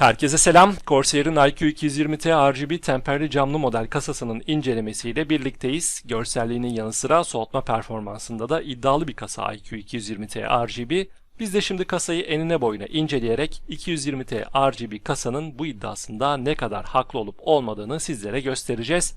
Herkese selam. Corsair'in IQ220T RGB temperli camlı model kasasının incelemesiyle birlikteyiz. Görselliğinin yanı sıra soğutma performansında da iddialı bir kasa IQ220T RGB. Biz de şimdi kasayı enine boyuna inceleyerek 220T RGB kasanın bu iddiasında ne kadar haklı olup olmadığını sizlere göstereceğiz.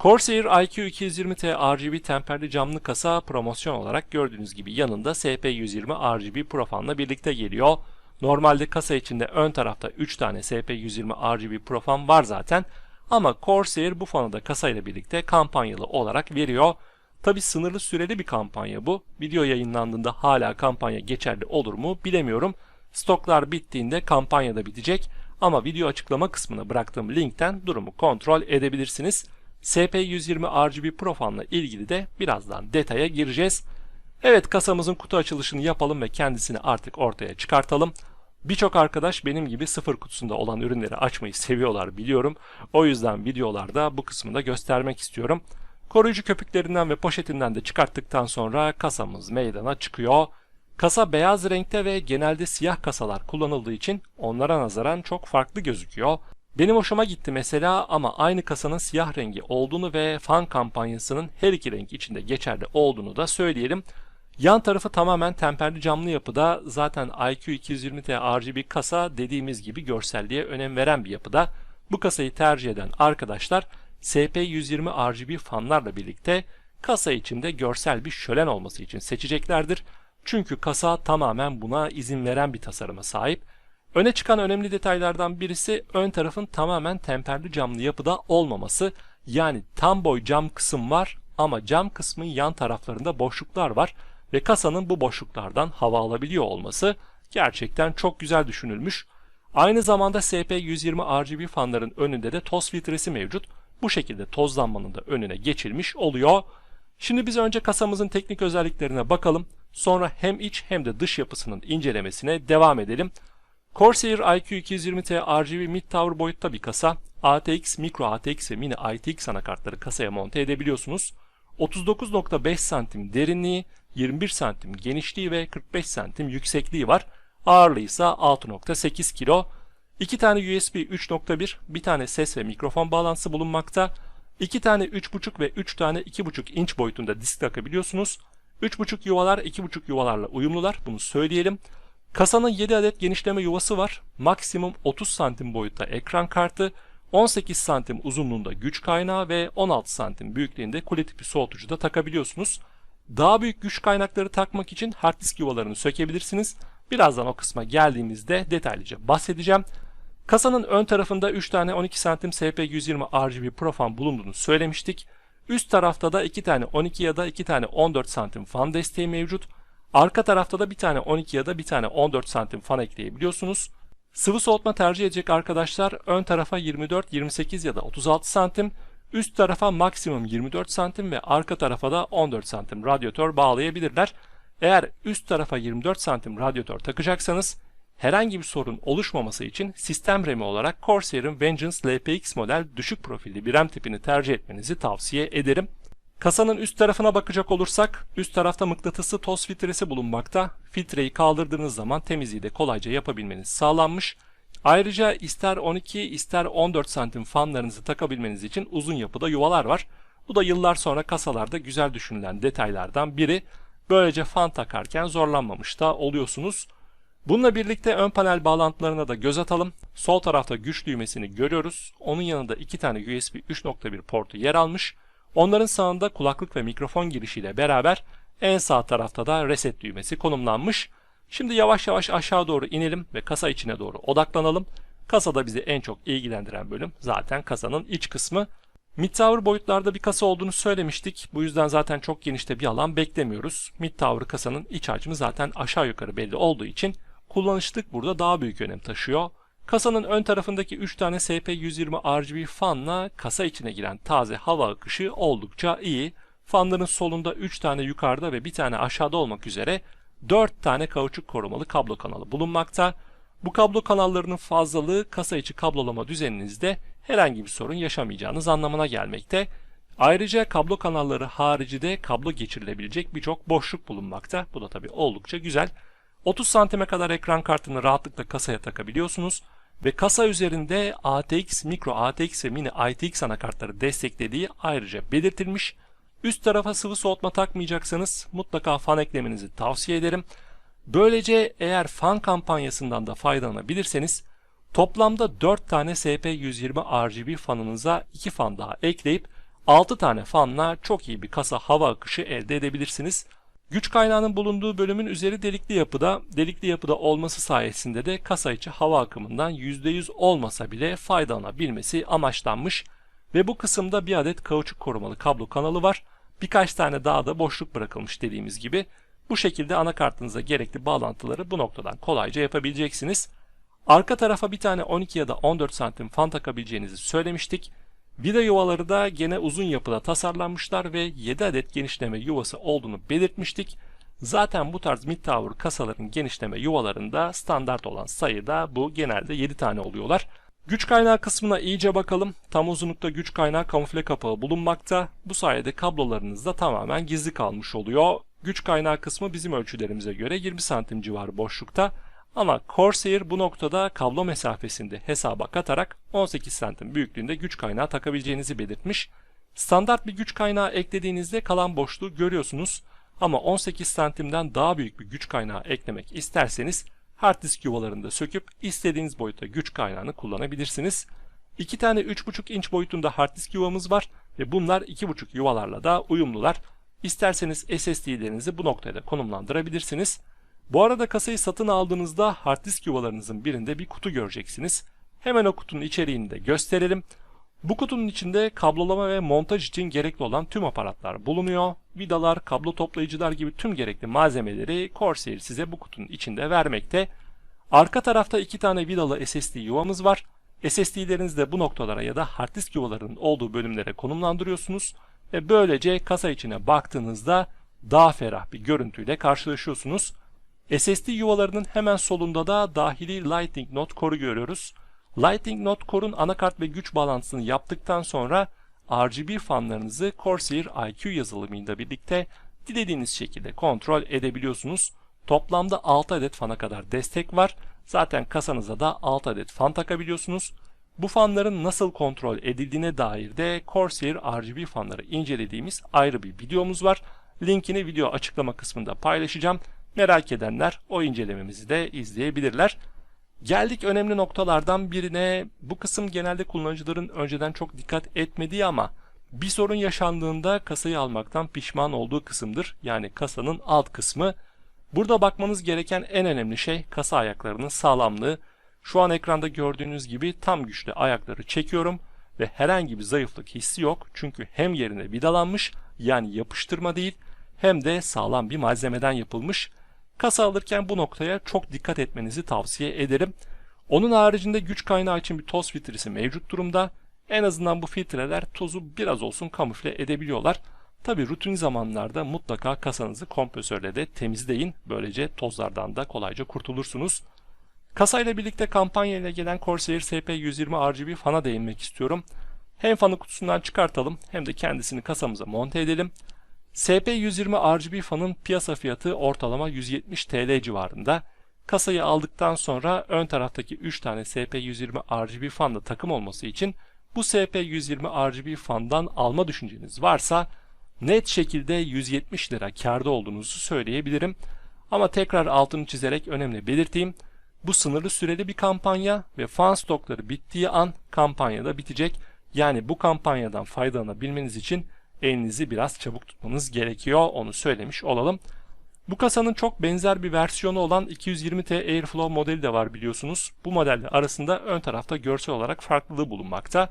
Corsair IQ220T RGB temperli camlı kasa promosyon olarak gördüğünüz gibi yanında SP120 RGB Pro fanla birlikte geliyor. Normalde kasa içinde ön tarafta 3 tane SP120 RGB Pro var zaten. Ama Corsair bu fanı da kasayla birlikte kampanyalı olarak veriyor. Tabi sınırlı süreli bir kampanya bu. Video yayınlandığında hala kampanya geçerli olur mu bilemiyorum. Stoklar bittiğinde kampanya da bitecek. Ama video açıklama kısmına bıraktığım linkten durumu kontrol edebilirsiniz. SP120 RGB Pro ilgili de birazdan detaya gireceğiz. Evet kasamızın kutu açılışını yapalım ve kendisini artık ortaya çıkartalım. Birçok arkadaş benim gibi sıfır kutusunda olan ürünleri açmayı seviyorlar biliyorum. O yüzden videolarda bu kısmını da göstermek istiyorum. Koruyucu köpüklerinden ve poşetinden de çıkarttıktan sonra kasamız meydana çıkıyor. Kasa beyaz renkte ve genelde siyah kasalar kullanıldığı için onlara nazaran çok farklı gözüküyor. Benim hoşuma gitti mesela ama aynı kasanın siyah rengi olduğunu ve fan kampanyasının her iki renk içinde geçerli olduğunu da söyleyelim. Yan tarafı tamamen temperli camlı yapıda zaten IQ220T RGB kasa dediğimiz gibi görselliğe önem veren bir yapıda. Bu kasayı tercih eden arkadaşlar SP120 RGB fanlarla birlikte kasa içinde görsel bir şölen olması için seçeceklerdir. Çünkü kasa tamamen buna izin veren bir tasarıma sahip. Öne çıkan önemli detaylardan birisi ön tarafın tamamen temperli camlı yapıda olmaması. Yani tam boy cam kısım var ama cam kısmın yan taraflarında boşluklar var ve kasanın bu boşluklardan hava alabiliyor olması gerçekten çok güzel düşünülmüş. Aynı zamanda SP120 RGB fanların önünde de toz filtresi mevcut. Bu şekilde tozlanmanın da önüne geçilmiş oluyor. Şimdi biz önce kasamızın teknik özelliklerine bakalım. Sonra hem iç hem de dış yapısının incelemesine devam edelim. Corsair IQ220T RGB mid tower boyutta bir kasa. ATX, Micro ATX ve Mini ITX anakartları kasaya monte edebiliyorsunuz. 39.5 santim derinliği, 21 santim genişliği ve 45 santim yüksekliği var. Ağırlığı ise 6.8 kilo. 2 tane USB 3.1, bir tane ses ve mikrofon bağlantısı bulunmakta. 2 tane 3.5 ve 3 tane 2.5 inç boyutunda disk takabiliyorsunuz. 3.5 yuvalar 2.5 yuvalarla uyumlular bunu söyleyelim. Kasanın 7 adet genişleme yuvası var. Maksimum 30 santim boyutta ekran kartı, 18 santim uzunluğunda güç kaynağı ve 16 santim büyüklüğünde kule tipi soğutucu da takabiliyorsunuz. Daha büyük güç kaynakları takmak için hard disk yuvalarını sökebilirsiniz. Birazdan o kısma geldiğimizde detaylıca bahsedeceğim. Kasanın ön tarafında 3 tane 12 santim SP120 RGB Pro fan bulunduğunu söylemiştik. Üst tarafta da 2 tane 12 ya da 2 tane 14 santim fan desteği mevcut. Arka tarafta da bir tane 12 ya da bir tane 14 santim fan ekleyebiliyorsunuz. Sıvı soğutma tercih edecek arkadaşlar ön tarafa 24, 28 ya da 36 santim, üst tarafa maksimum 24 santim ve arka tarafa da 14 santim radyatör bağlayabilirler. Eğer üst tarafa 24 santim radyatör takacaksanız herhangi bir sorun oluşmaması için sistem RAM'i olarak Corsair'ın Vengeance LPX model düşük profilli bir RAM tipini tercih etmenizi tavsiye ederim. Kasanın üst tarafına bakacak olursak üst tarafta mıknatıslı toz filtresi bulunmakta. Filtreyi kaldırdığınız zaman temizliği de kolayca yapabilmeniz sağlanmış. Ayrıca ister 12 ister 14 santim fanlarınızı takabilmeniz için uzun yapıda yuvalar var. Bu da yıllar sonra kasalarda güzel düşünülen detaylardan biri. Böylece fan takarken zorlanmamış da oluyorsunuz. Bununla birlikte ön panel bağlantılarına da göz atalım. Sol tarafta güç düğmesini görüyoruz. Onun yanında iki tane USB 3.1 portu yer almış. Onların sağında kulaklık ve mikrofon girişiyle beraber en sağ tarafta da reset düğmesi konumlanmış. Şimdi yavaş yavaş aşağı doğru inelim ve kasa içine doğru odaklanalım. Kasada bizi en çok ilgilendiren bölüm zaten kasanın iç kısmı. Mid boyutlarda bir kasa olduğunu söylemiştik. Bu yüzden zaten çok genişte bir alan beklemiyoruz. Mid kasanın iç hacmi zaten aşağı yukarı belli olduğu için kullanışlık burada daha büyük önem taşıyor. Kasanın ön tarafındaki 3 tane SP120 RGB fanla kasa içine giren taze hava akışı oldukça iyi. Fanların solunda 3 tane yukarıda ve bir tane aşağıda olmak üzere 4 tane kauçuk korumalı kablo kanalı bulunmakta. Bu kablo kanallarının fazlalığı kasa içi kablolama düzeninizde herhangi bir sorun yaşamayacağınız anlamına gelmekte. Ayrıca kablo kanalları harici de kablo geçirilebilecek birçok boşluk bulunmakta. Bu da tabi oldukça güzel. 30 santime kadar ekran kartını rahatlıkla kasaya takabiliyorsunuz. ve kasa üzerinde ATX, Micro ATX ve Mini ITX anakartları desteklediği ayrıca belirtilmiş. Üst tarafa sıvı soğutma takmayacaksanız mutlaka fan eklemenizi tavsiye ederim. Böylece eğer fan kampanyasından da faydalanabilirseniz toplamda 4 tane SP120 RGB fanınıza 2 fan daha ekleyip 6 tane fanla çok iyi bir kasa hava akışı elde edebilirsiniz. Güç kaynağının bulunduğu bölümün üzeri delikli yapıda, delikli yapıda olması sayesinde de kasa içi hava akımından %100 olmasa bile faydalanabilmesi amaçlanmış ve bu kısımda bir adet kauçuk korumalı kablo kanalı var. Birkaç tane daha da boşluk bırakılmış dediğimiz gibi. Bu şekilde anakartınıza gerekli bağlantıları bu noktadan kolayca yapabileceksiniz. Arka tarafa bir tane 12 ya da 14 santim fan takabileceğinizi söylemiştik. Vida yuvaları da gene uzun yapıda tasarlanmışlar ve 7 adet genişleme yuvası olduğunu belirtmiştik. Zaten bu tarz mid tower kasaların genişleme yuvalarında standart olan sayıda bu genelde 7 tane oluyorlar. Güç kaynağı kısmına iyice bakalım. Tam uzunlukta güç kaynağı kamufle kapağı bulunmakta. Bu sayede kablolarınız da tamamen gizli kalmış oluyor. Güç kaynağı kısmı bizim ölçülerimize göre 20 santim civarı boşlukta. Ama Corsair bu noktada kablo mesafesinde hesaba katarak 18 santim büyüklüğünde güç kaynağı takabileceğinizi belirtmiş. Standart bir güç kaynağı eklediğinizde kalan boşluğu görüyorsunuz. Ama 18 santimden daha büyük bir güç kaynağı eklemek isterseniz hard disk yuvalarını da söküp istediğiniz boyutta güç kaynağını kullanabilirsiniz. İki tane 3.5 inç boyutunda hard disk yuvamız var ve bunlar 2.5 yuvalarla da uyumlular. İsterseniz SSD'lerinizi bu noktaya da konumlandırabilirsiniz. Bu arada kasayı satın aldığınızda hard disk yuvalarınızın birinde bir kutu göreceksiniz. Hemen o kutunun içeriğini de gösterelim. Bu kutunun içinde kablolama ve montaj için gerekli olan tüm aparatlar bulunuyor. Vidalar, kablo toplayıcılar gibi tüm gerekli malzemeleri Corsair size bu kutunun içinde vermekte. Arka tarafta iki tane vidalı SSD yuvamız var. SSD'lerinizi de bu noktalara ya da hard disk yuvalarının olduğu bölümlere konumlandırıyorsunuz ve böylece kasa içine baktığınızda daha ferah bir görüntüyle karşılaşıyorsunuz. SSD yuvalarının hemen solunda da dahili Lightning Node Core'u görüyoruz. Lightning Node Core'un anakart ve güç bağlantısını yaptıktan sonra RGB fanlarınızı Corsair IQ yazılımıyla birlikte dilediğiniz şekilde kontrol edebiliyorsunuz. Toplamda 6 adet fana kadar destek var. Zaten kasanıza da 6 adet fan takabiliyorsunuz. Bu fanların nasıl kontrol edildiğine dair de Corsair RGB fanları incelediğimiz ayrı bir videomuz var. Linkini video açıklama kısmında paylaşacağım. Merak edenler o incelememizi de izleyebilirler. Geldik önemli noktalardan birine. Bu kısım genelde kullanıcıların önceden çok dikkat etmediği ama bir sorun yaşandığında kasayı almaktan pişman olduğu kısımdır. Yani kasanın alt kısmı. Burada bakmanız gereken en önemli şey kasa ayaklarının sağlamlığı. Şu an ekranda gördüğünüz gibi tam güçlü ayakları çekiyorum ve herhangi bir zayıflık hissi yok. Çünkü hem yerine vidalanmış yani yapıştırma değil hem de sağlam bir malzemeden yapılmış. Kasa alırken bu noktaya çok dikkat etmenizi tavsiye ederim. Onun haricinde güç kaynağı için bir toz filtresi mevcut durumda. En azından bu filtreler tozu biraz olsun kamufle edebiliyorlar. Tabi rutin zamanlarda mutlaka kasanızı kompresörle de temizleyin. Böylece tozlardan da kolayca kurtulursunuz. Kasayla birlikte kampanya gelen Corsair SP120 RGB fana değinmek istiyorum. Hem fanı kutusundan çıkartalım hem de kendisini kasamıza monte edelim. SP120 RGB fanın piyasa fiyatı ortalama 170 TL civarında. Kasayı aldıktan sonra ön taraftaki 3 tane SP120 RGB fanla takım olması için bu SP120 RGB fandan alma düşünceniz varsa net şekilde 170 lira karda olduğunuzu söyleyebilirim. Ama tekrar altını çizerek önemli belirteyim. Bu sınırlı süreli bir kampanya ve fan stokları bittiği an kampanya da bitecek. Yani bu kampanyadan faydalanabilmeniz için elinizi biraz çabuk tutmanız gerekiyor. Onu söylemiş olalım. Bu kasanın çok benzer bir versiyonu olan 220T Airflow modeli de var biliyorsunuz. Bu modelle arasında ön tarafta görsel olarak farklılığı bulunmakta.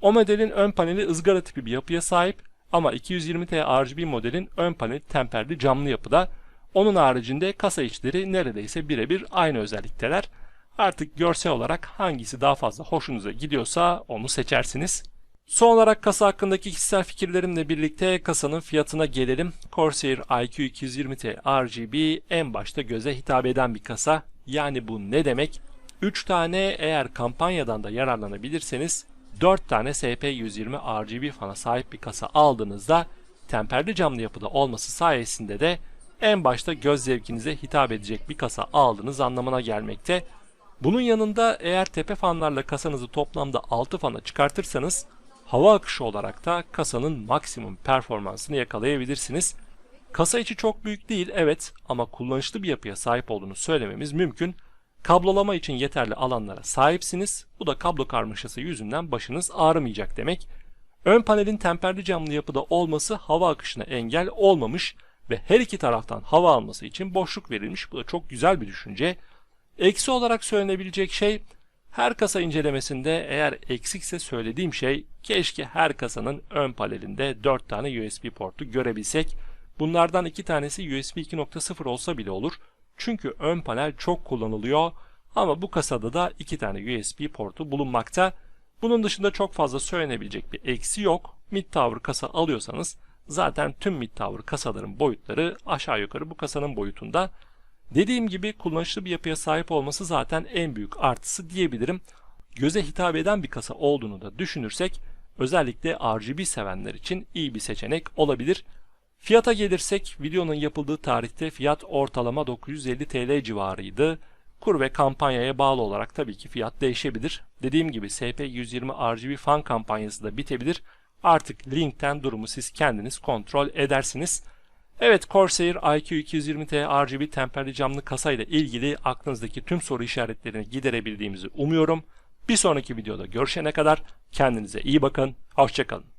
O modelin ön paneli ızgara tipi bir yapıya sahip ama 220T RGB modelin ön paneli temperli camlı yapıda. Onun haricinde kasa içleri neredeyse birebir aynı özellikteler. Artık görsel olarak hangisi daha fazla hoşunuza gidiyorsa onu seçersiniz. Son olarak kasa hakkındaki kişisel fikirlerimle birlikte kasanın fiyatına gelelim. Corsair IQ 220T RGB en başta göze hitap eden bir kasa. Yani bu ne demek? 3 tane eğer kampanyadan da yararlanabilirseniz 4 tane SP120 RGB fana sahip bir kasa aldığınızda temperli camlı yapıda olması sayesinde de en başta göz zevkinize hitap edecek bir kasa aldığınız anlamına gelmekte. Bunun yanında eğer tepe fanlarla kasanızı toplamda 6 fana çıkartırsanız hava akışı olarak da kasanın maksimum performansını yakalayabilirsiniz. Kasa içi çok büyük değil evet ama kullanışlı bir yapıya sahip olduğunu söylememiz mümkün. Kablolama için yeterli alanlara sahipsiniz. Bu da kablo karmaşası yüzünden başınız ağrımayacak demek. Ön panelin temperli camlı yapıda olması hava akışına engel olmamış ve her iki taraftan hava alması için boşluk verilmiş. Bu da çok güzel bir düşünce. Eksi olarak söylenebilecek şey her kasa incelemesinde eğer eksikse söylediğim şey keşke her kasanın ön panelinde 4 tane USB portu görebilsek. Bunlardan 2 tanesi USB 2.0 olsa bile olur. Çünkü ön panel çok kullanılıyor ama bu kasada da 2 tane USB portu bulunmakta. Bunun dışında çok fazla söylenebilecek bir eksi yok. Mid tower kasa alıyorsanız zaten tüm mid tower kasaların boyutları aşağı yukarı bu kasanın boyutunda. Dediğim gibi kullanışlı bir yapıya sahip olması zaten en büyük artısı diyebilirim. Göze hitap eden bir kasa olduğunu da düşünürsek özellikle RGB sevenler için iyi bir seçenek olabilir. Fiyata gelirsek videonun yapıldığı tarihte fiyat ortalama 950 TL civarıydı. Kur ve kampanyaya bağlı olarak tabii ki fiyat değişebilir. Dediğim gibi SP120 RGB fan kampanyası da bitebilir. Artık linkten durumu siz kendiniz kontrol edersiniz. Evet Corsair IQ220T RGB temperli camlı kasayla ilgili aklınızdaki tüm soru işaretlerini giderebildiğimizi umuyorum. Bir sonraki videoda görüşene kadar kendinize iyi bakın, hoşçakalın.